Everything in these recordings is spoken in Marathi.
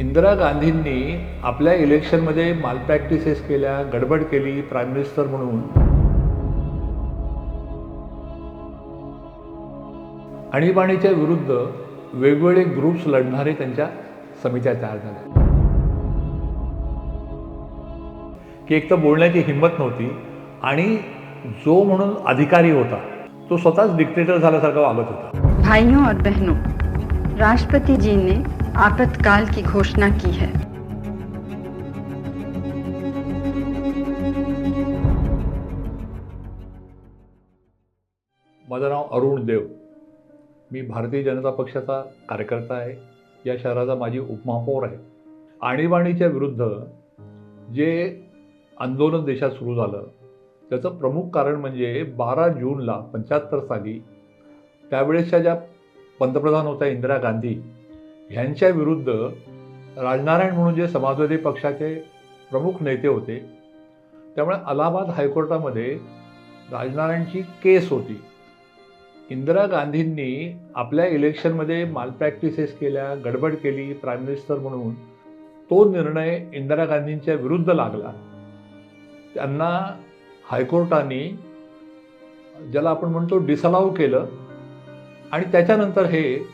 इंदिरा गांधींनी आपल्या इलेक्शनमध्ये माल प्रॅक्टिसेस केल्या गडबड केली प्राईम मिनिस्टर म्हणून. आणीबाणीच्या विरुद्ध वेगवेगळे ग्रुप्स लढणारे त्यांच्या समित्या तयार झाल्या. की एक तर बोलण्याची हिंमत नव्हती आणि जो म्हणून अधिकारी होता तो स्वतःच डिक्टेटर झाल्यासारखा वागत होता. भाइयों और बहनों राष्ट्रपति जी ने आपातकाल की घोषणा की है। माझं नाव अरुण देव. मी भारतीय जनता पक्षाचा कार्यकर्ता आहे. या शहराचा माझी उपमहापौर आहे. आणीबाणीच्या विरुद्ध जे आंदोलन देशात सुरू झालं त्याचं प्रमुख कारण म्हणजे बारा जूनला पंच्याहत्तर साली त्यावेळेसच्या ज्या पंतप्रधान होत्या इंदिरा गांधी ह्यांच्या विरुद्ध राजनारायण म्हणून जे समाजवादी पक्षाचे प्रमुख नेते होते त्यामुळे अलाहाबाद हायकोर्टामध्ये राजनारायणची केस होती. इंदिरा गांधींनी आपल्या इलेक्शनमध्ये मालप्रॅक्टिसेस केल्या गडबड केली प्राईम मिनिस्टर म्हणून. तो निर्णय इंदिरा गांधींच्या विरुद्ध लागला. त्यांना हायकोर्टाने ज्याला आपण म्हणतो डिसलाव केलं आणि त्याच्यानंतर हे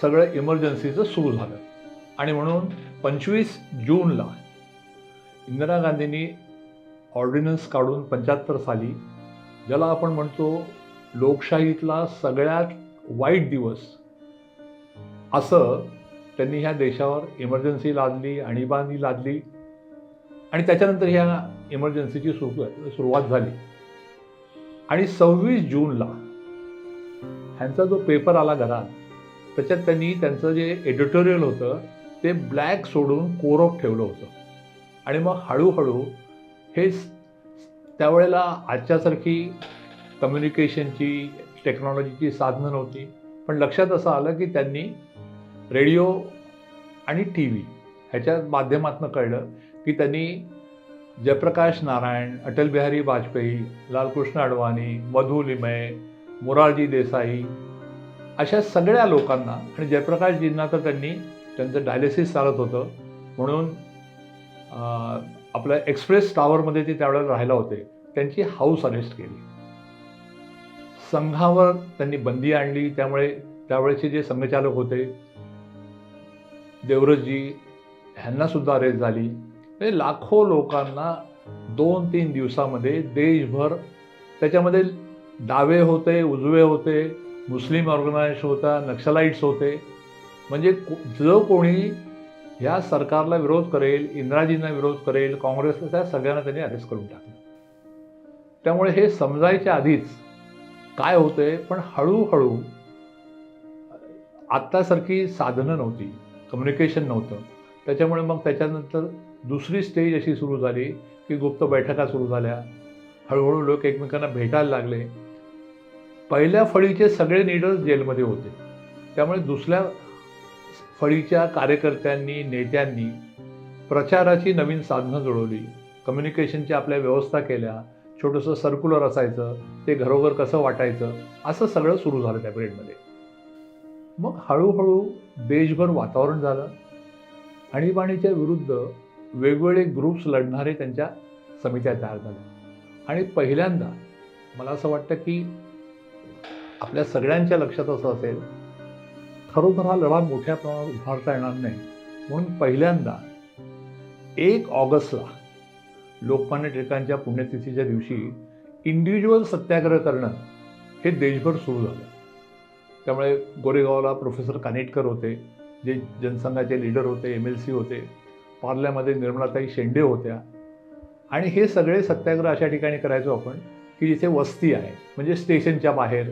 सगळं इमर्जन्सीचं सुरू झालं. आणि म्हणून पंचवीस जूनला इंदिरा गांधींनी ऑर्डिनन्स काढून पंच्याहत्तर साली ज्याला आपण म्हणतो लोकशाहीतला सगळ्यात वाईट दिवस असं त्यांनी ह्या देशावर इमर्जन्सी लादली आणीबाणी लादली आणि त्याच्यानंतर ह्या इमर्जन्सीची सुरू सुरुवात झाली. आणि सव्वीस जूनला ह्यांचा जो पेपर आला घरात त्याच्यात त्यांनी त्यांचं जे एडिटोरियल होतं ते ब्लॅक सोडून कोरप ठेवलं होतं. आणि मग हळूहळू हे त्यावेळेला आजच्यासारखी कम्युनिकेशनची टेक्नॉलॉजीची साधनं नव्हती. पण लक्षात असं आलं की त्यांनी रेडिओ आणि टी व्ही ह्याच्या माध्यमातून कळलं की त्यांनी जयप्रकाश नारायण अटल बिहारी वाजपेयी लालकृष्ण अडवाणी मधु लिमये मोरारजी देसाई अशा सगळ्या लोकांना आणि जयप्रकाशजींना तर त्यांनी त्यांचं डायलिसिस चालत होतं. म्हणून आपल्या एक्सप्रेस टावरमध्ये ते त्यावेळेला राहायला होते. त्यांची हाऊस अरेस्ट केली. संघावर त्यांनी बंदी आणली. त्यामुळे त्यावेळेचे जे संघचालक होते देवरजी ह्यांना सुद्धा अरेस्ट झाली. म्हणजे लाखो लोकांना दोन तीन दिवसामध्ये देशभर त्याच्यामध्ये डावे होते उजवे होते मुस्लिम ऑर्गनायझेशन होता नक्षलाइट्स होते. म्हणजे को- जो कोणी ह्या सरकारला विरोध करेल इंदिराजींना विरोध करेल काँग्रेसला त्या सगळ्यांना त्यांनी अरेस्ट करून टाकलं. त्यामुळे हे समजायच्या आधीच काय होतंय पण हळूहळू आत्तासारखी साधनं नव्हती कम्युनिकेशन नव्हतं. त्याच्यामुळे मग त्याच्यानंतर दुसरी स्टेज अशी सुरू झाली की गुप्त बैठका सुरू झाल्या. हळूहळू लोक एकमेकांना भेटायला लागले. पहिल्या फळीचे सगळे लीडर्स जेलमध्ये होते. त्यामुळे दुसऱ्या फळीच्या कार्यकर्त्यांनी नेत्यांनी प्रचाराची नवीन साधनं जुळवली. कम्युनिकेशनची आपल्या व्यवस्था केल्या. छोटंसं सर्क्युलर असायचं. ते घरोघर कसं वाटायचं? असं सगळं सुरू झालं त्या पिरियडमध्ये मग हळूहळू देशभर वातावरण झालं. आणीबाणीच्या विरुद्ध वेगवेगळे ग्रुप्स लढणारे त्यांच्या समित्या तयार झाल्या. आणि पहिल्यांदा मला असं वाटतं की आपल्या सगळ्यांच्या लक्षात असं असेल खरोखर हा लढा मोठ्या प्रमाणात उभारता येणार नाही. म्हणून पहिल्यांदा एक ऑगस्टला लोकमान्य टिळकांच्या पुण्यतिथीच्या दिवशी इंडिव्हिज्युअल सत्याग्रह करणं हे देशभर सुरू झालं. त्यामुळे गोरेगावला प्रोफेसर कानेटकर होते जे जनसंघाचे लीडर होते एम एल सी होते पार्ल्यामध्ये निर्मलाताई शेंडे होत्या. आणि हे सगळे सत्याग्रह अशा ठिकाणी करायचो आपण की जिथे वस्ती आहे म्हणजे स्टेशनच्या बाहेर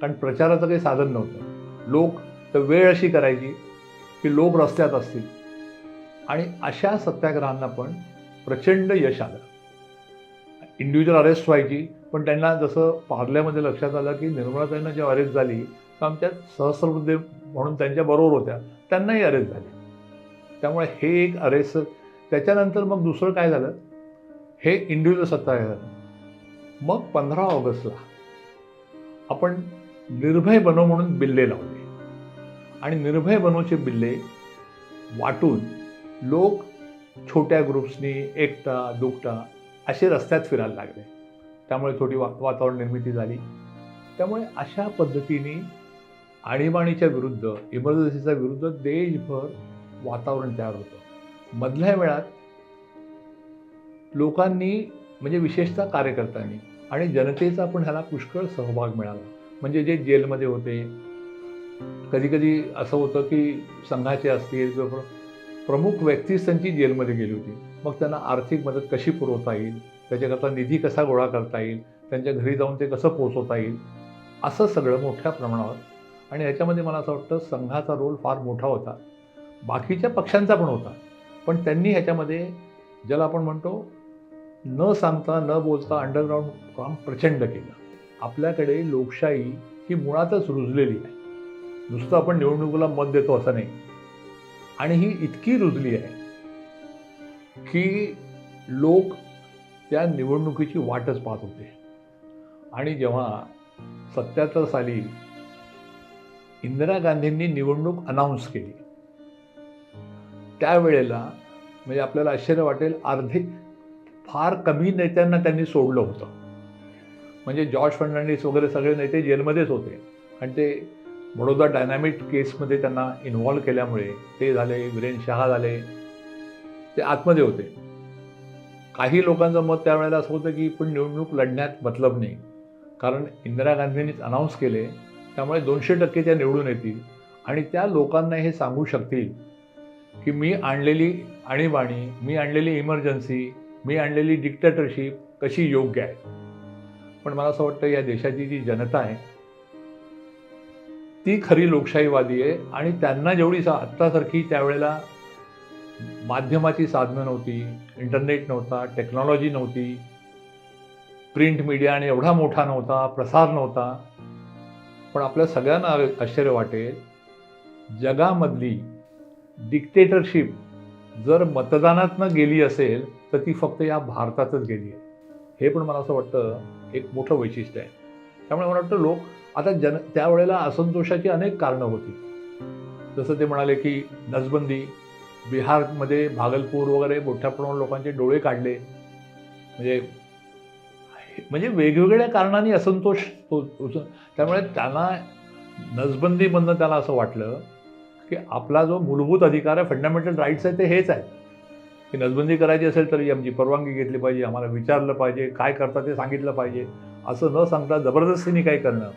कारण प्रचाराचं काही साधन नव्हतं. लोक तर वेळ अशी करायची की लोक रस्त्यात असतील. आणि अशा सत्याग्रहांना पण प्रचंड यश आलं. इंडिव्हिज्युअल अरेस्ट व्हायची पण त्यांना जसं पार्ल्यामध्ये लक्षात आलं की निर्मलाताईंना जेव्हा अरेस्ट झाली तर आमच्या सहस्रबुद्धे म्हणून त्यांच्या बरोबर होत्या त्यांनाही अरेस्ट झाले. त्यामुळे हे एक अरेस्ट त्याच्यानंतर मग दुसरं काय झालं? हे इंडिव्हिज्युअल सत्याग्रह. झालं मग पंधरा ऑगस्टला आपण निर्भय बनो म्हणून बिल्ले लावले. आणि निर्भय बनोचे बिल्ले वाटून लोक छोट्या ग्रुप्सनी एकटा दुकटा असे रस्त्यात फिरायला लागले. त्यामुळे थोडी वा वातावरण निर्मिती झाली. त्यामुळे अशा पद्धतीने आणीबाणीच्या विरुद्ध इमर्जन्सीच्या विरुद्ध देशभर वातावरण तयार होतं. मधल्या वेळात लोकांनी म्हणजे विशेषतः कार्यकर्त्यांनी आणि जनतेचा पण ह्याला पुष्कळ सहभाग मिळाला. म्हणजे जे जेलमध्ये होते. कधी कधी असं होतं की संघाचे असतील किंवा प्रमुख व्यक्तीच त्यांची जेलमध्ये गेली होती. मग त्यांना आर्थिक मदत कशी पुरवता येईल? त्याच्याकरता निधी कसा गोळा करता येईल? त्यांच्या घरी जाऊन ते कसं पोचवता येईल? असं सगळं मोठ्या प्रमाणावर. आणि याच्यामध्ये मला असं वाटतं संघाचा रोल फार मोठा होता. बाकीच्या पक्षांचा पण होता. पण त्यांनी ह्याच्यामध्ये ज्याला आपण म्हणतो न सांगता न बोलता अंडरग्राऊंड काम प्रचंड केलं. आपल्याकडे लोकशाही ही मुळातच रुजलेली आहे. नुसतं आपण निवडणुकीला मत देतो असं नाही. आणि ही इतकी रुजली आहे की लोक त्या निवडणुकीची वाटच पाहत होते. आणि जेव्हा सत्याहत्तर साली इंदिरा गांधींनी निवडणूक अनाऊन्स केली त्यावेळेला म्हणजे आपल्याला आश्चर्य वाटेल अर्धे फार कमी नेत्यांना त्यांनी सोडलं होतं. म्हणजे जॉर्ज फर्नांडिस वगैरे सगळे नेते जेलमध्येच होते. आणि ते बडोदा डायनॅमिक केसमध्ये त्यांना इन्व्हॉल्व केल्यामुळे ते झाले विरेन शहा झाले ते आतमध्ये होते. काही लोकांचं मत त्यावेळेला असं होतं की पण निवडणूक लढण्यात मतलब नाही. कारण इंदिरा गांधींनीच अनाऊन्स केले त्यामुळे दोनशे टक्के त्या निवडून येतील. आणि त्या लोकांना हे सांगू शकतील की मी आणलेली आणीबाणी मी आणलेली इमर्जन्सी मी आणलेली डिक्टेटरशिप कशी योग्य आहे? पण मला असं वाटतं या देशाची जी जनता आहे ती खरी लोकशाहीवादी आहे आणि त्यांना जेवढी सा आत्तासारखी त्यावेळेला माध्यमाची साधनं नव्हती इंटरनेट नव्हता टेक्नॉलॉजी नव्हती प्रिंट मीडिया आणि एवढा मोठा नव्हता प्रसार नव्हता पण आपल्या सगळ्यांना आश्चर्य वाटेल जगामधली डिक्टेटरशिप जर मतदानातनं गेली असेल तर ती फक्त या भारतातच गेली आहे. हे पण मला असं वाटतं एक मोठं वैशिष्ट्य आहे. त्यामुळे मला वाटतं लोक आता जन त्यावेळेला असंतोषाची अनेक कारणं होती. जसं ते म्हणाले की नसबंदी बिहारमध्ये भागलपूर वगैरे मोठ्या प्रमाणात लोकांचे डोळे काढले. म्हणजे म्हणजे वेगवेगळ्या कारणांनी असंतोष होतो. त्यामुळे त्यांना नसबंदीमधनं त्याला असं वाटलं की आपला जो मूलभूत अधिकार आहे फंडामेंटल राईट्स आहे ते हेच आहे की नसबंदी करायची असेल तरी आमची परवानगी घेतली पाहिजे आम्हाला विचारलं पाहिजे काय करता ते सांगितलं पाहिजे. असं न सांगता जबरदस्तीने काय करणं.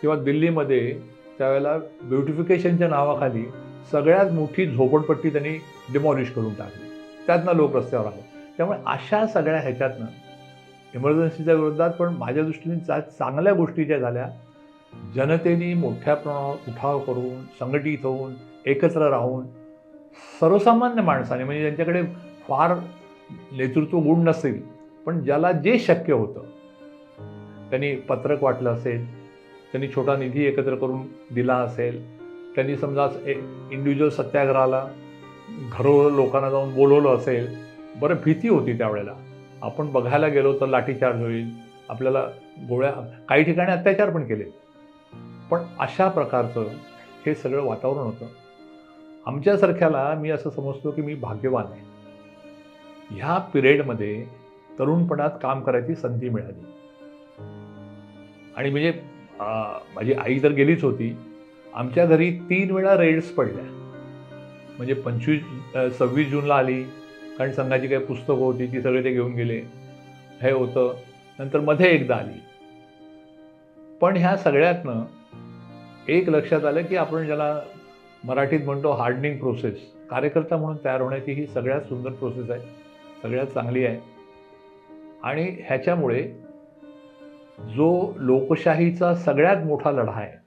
किंवा दिल्लीमध्ये त्यावेळेला ब्युटिफिकेशनच्या नावाखाली सगळ्यात मोठी झोपडपट्टी त्यांनी डिमॉलिश करून टाकली. त्यातनं लोक रस्त्यावर आले. त्यामुळे अशा सगळ्या ह्याच्यातनं इमर्जन्सीच्या विरोधात पण माझ्या दृष्टीने चा चांगल्या गोष्टी ज्या झाल्या जनतेने मोठ्या प्रमाणावर उठाव करून संघटित होऊन एकत्र राहून सर्वसामान्य माणसाने म्हणजे ज्यांच्याकडे फार नेतृत्व गुण नसेल पण ज्याला जे शक्य होतं. त्यांनी पत्रक वाटलं असेल त्यांनी छोटा निधी एकत्र करून दिला असेल त्यांनी समजा इंडिव्हिज्युअल सत्याग्रहाला घरोघर लोकांना जाऊन बोलवलं असेल बरं भीती होती त्यावेळेला. आपण बघायला गेलो तर लाठीचार्ज होईल आपल्याला गोळ्या काही ठिकाणी अत्याचार पण केले. पण अशा प्रकारचं हे सगळं वातावरण होतं. आमच्यासारख्याला मी असं समजतो की मी भाग्यवान आहे. ह्या पिरियडमध्ये तरुणपणात काम करायची संधी मिळाली. आणि म्हणजे माझी आई तर गेलीच होती आमच्या घरी तीन वेळा रेड्स पडल्या. म्हणजे पंचवीस सव्वीस जूनला आली कारण संघाची काही पुस्तकं होती ती सगळे ते घेऊन गेले. हे होतं. नंतर मध्ये एकदा आली. पण ह्या सगळ्यातनं एक लक्षात आलं की आपण ज्याला मराठीत म्हणतो हार्डनिंग प्रोसेस कार्यकर्ता म्हणून तयार होण्याची ही सगळ्यात सुंदर प्रोसेस आहे. सगळ्यात चांगली आहे. आणि ह्याच्यामुळे जो लोकशाहीचा सगळ्यात मोठा लढा आहे